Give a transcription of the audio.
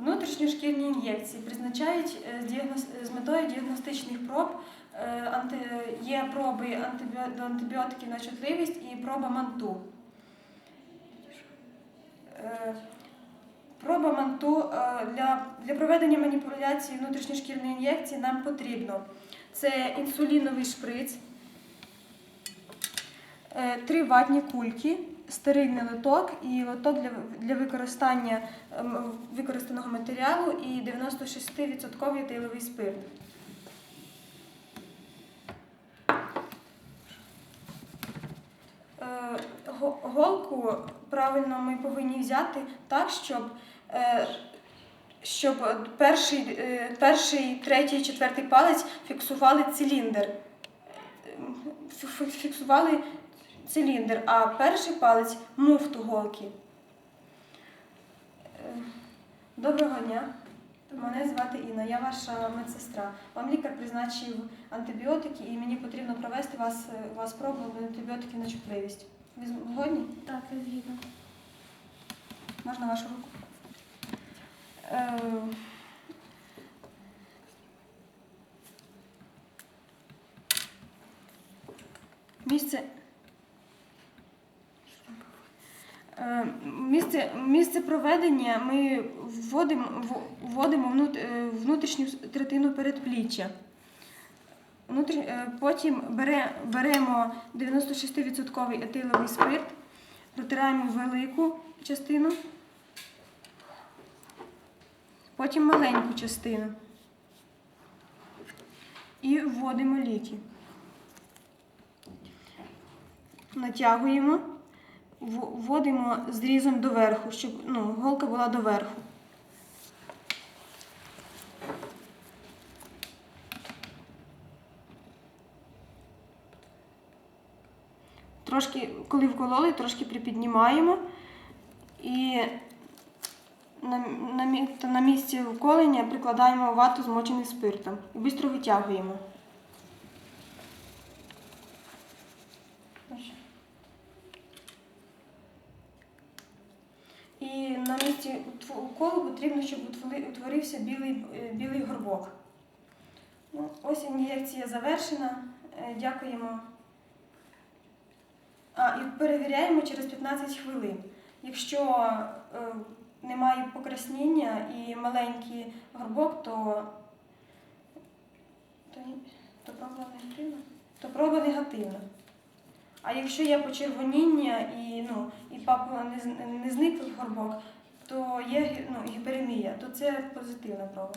Внутрішньошкірні ін'єкції призначають е, з метою діагностичних проб. Е, Є проби до антибіотиків на чутливість і проба манту. Е, Проба манту для, проведення маніпуляції внутрішньошкірної ін'єкції нам потрібно. Це інсуліновий шприц, три ватні кульки, стерильний лоток і лоток для, для використання ем, використаного матеріалу і 96% етиловий спирт. Е, Голку правильно ми повинні взяти так, щоб, е, щоб перший, е, перший, третій, четвертий палець фіксували циліндр. Е, фі- Фіксували циліндр, а перший палець муфту голки. Е, Доброго дня. Мене звати Інна, я ваша медсестра. Вам лікар призначив антибіотики і мені потрібно провести вас, е, вас пробу на антибіотики на чутливість. Ви згодні? Так, я згідна. Можна вашу руку? Е, Місце. Е, Місце, місце проведення ми вводимо, вводимо е, внутрішню третину передпліччя. Е, потім бере, беремо 96% етиловий спирт, протираємо велику частину, потім маленьку частину. І вводимо ліки. Натягуємо, вводимо зрізом доверху, щоб ну, голка була доверху. Трошки, коли вкололи, трошки припіднімаємо і на, на, на місці вколення прикладаємо вату змочений спиртом і швидко витягуємо. І уколу потрібно, щоб утворився білий, е, білий горбок. Ну, ось ін'єкція завершена. Е, Дякуємо. А, і перевіряємо через 15 хвилин. Якщо е, немає покраснення і маленький горбок, то, то, то проба негативна. То проба негативна. А якщо є почервоніння і, ну, і папа не, не зниклий горбок, то є гі- ну, гіперемія, то це позитивна проба.